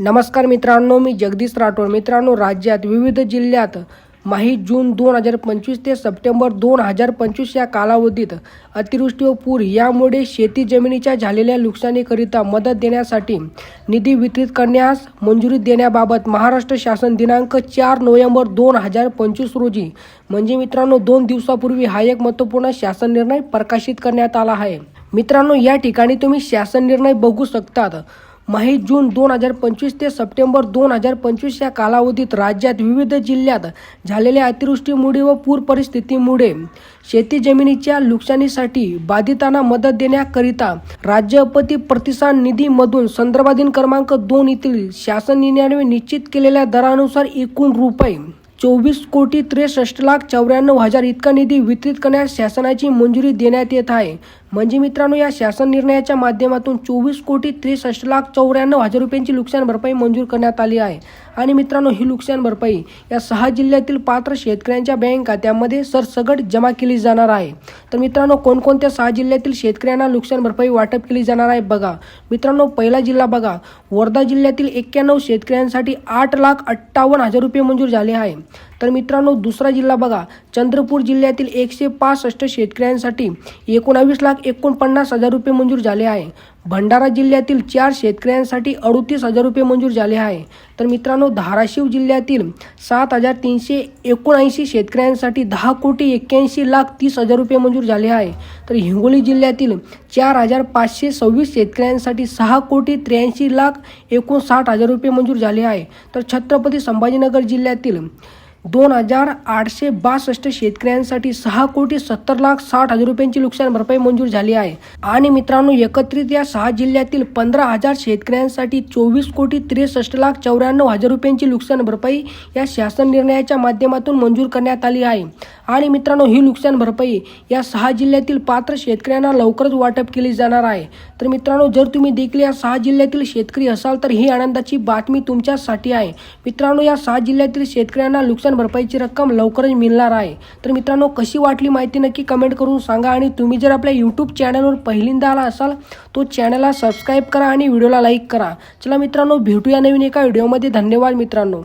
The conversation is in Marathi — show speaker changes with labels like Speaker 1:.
Speaker 1: नमस्कार मित्रांनो मी जगदीश राठोड. मित्रांनो राज्यात विविध जिल्ह्यात माही जून दोन हजार पंचवीस ते सप्टेंबर दोन हजार पंचवीस या कालावधीत अतिवृष्टी व पूर यामुळे शेती जमिनीच्या झालेल्या नुकसानीकरिता मदत देण्यासाठी निधी वितरित करण्यास मंजुरी देण्याबाबत महाराष्ट्र शासन दिनांक चार नोव्हेंबर दोन हजार पंचवीस रोजी म्हणजे मित्रांनो दोन दिवसापूर्वी हा एक महत्त्वपूर्ण शासन निर्णय प्रकाशित करण्यात आला आहे. मित्रांनो या ठिकाणी तुम्ही शासन निर्णय बघू शकतात. माही जून दोन हजार पंचवीस ते सप्टेंबर दोन हजार पंचवीस या कालावधीत राज्यात विविध जिल्ह्यात झालेल्या अतिवृष्टीमुळे व पूर परिस्थितीमुळे शेती जमिनीच्या नुकसानीसाठी बाधितांना मदत देण्याकरिता राज्य आपत्ती प्रतिसाद निधीमधून संदर्भाधीन क्रमांक दोन येथील शासन निर्णयाने निश्चित केलेल्या दरानुसार एकूण रुपये चोवीस कोटी त्रेसष्ट लाख चौऱ्याण्णव हजार इतका निधी वितरित करण्यास शासनाची मंजुरी देण्यात येत आहे. म्हणजे मित्रांनो या शासन निर्णयाच्या माध्यमातून चोवीस कोटी त्रेसष्ट लाख चौऱ्याण्णव हजार रुपयांची नुकसान भरपाई मंजूर करण्यात आली आहे. आणि मित्रांनो ही नुकसान भरपाई या सहा जिल्ह्यातील पात्र शेतकऱ्यांच्या बँक खात्यामध्ये सरसगट जमा केली जाणार आहे. तर मित्रांनो कोणकोणत्या सहा जिल्ह्यातील शेतकऱ्यांना नुकसान भरपाई वाटप केली जाणार आहे बघा. मित्रांनो पहिला जिल्हा बघा. वर्धा जिल्ह्यातील एक्क्याण्णव शेतकऱ्यांसाठी आठ लाख अठ्ठावन्न हजार रुपये मंजूर झाले आहे. तर मित्रांनो दुसरा जिल्हा बघा. चंद्रपूर जिल्ह्यातील एकशे पासष्ट शेतकऱ्यांसाठी एकोणावीस लाख एकोणपन्नास हजार रुपये मंजूर झाले आहे. भंडारा जिल्ह्यातील चार शेतकऱ्यांसाठी अडतीस हजार रुपये मंजूर झाले आहे. तर मित्रांनो धाराशिव जिल्ह्यातील सात हजार तीनशे एकोणऐंशी शेतकऱ्यांसाठी दहा कोटी एक्क्याऐंशी लाख तीस हजार रुपये मंजूर झाले आहे. तर हिंगोली जिल्ह्यातील चार हजार पाचशे सव्वीस शेतकऱ्यांसाठी सहा कोटी त्र्याऐंशी लाख एकोणसाठ हजार रुपये मंजूर झाले आहे. तर छत्रपती संभाजीनगर जिल्ह्यातील दोन हजार आठशे बासष्ट शेतकऱ्यांसाठी सहा कोटी सत्तर लाख साठ हजार रुपयांची नुकसान भरपाई मंजूर झाली आहे. आणि मित्रांनो एकत्रित या सहा जिल्ह्यातील पंधरा हजार शेतकऱ्यांसाठी चोवीस कोटी त्रेसष्ट लाख चौऱ्याण्णव हजार रुपयांची नुकसान भरपाई या शासन निर्णयाच्या माध्यमातून मंजूर करण्यात आली आहे. आणि मित्रांनो ही नुकसान भरपाई या सहा जिल्ह्यातील पात्र शेतकऱ्यांना लवकरच वाटप केली जाणार आहे. तर मित्रांनो जर तुम्ही देखील या सहा जिल्ह्यातील शेतकरी असाल तर ही आनंदाची बातमी तुमच्यासाठी आहे. मित्रांनो या सहा जिल्ह्यातील शेतकऱ्यांना नुकसान भरपाईची रक्कम लवकरच मिळणार आहे. तर मित्रांनो कशी वाटली माहिती नक्की कमेंट करून सांगा आणि तुम्ही जर आपल्या यूट्यूब चॅनलवर पहिल्यांदा आला असाल तो चॅनलला सबस्क्राईब करा आणि व्हिडिओला लाईक करा. चला मित्रांनो भेटूया नवीन एका व्हिडिओमध्ये धन्यवाद मित्रांनो.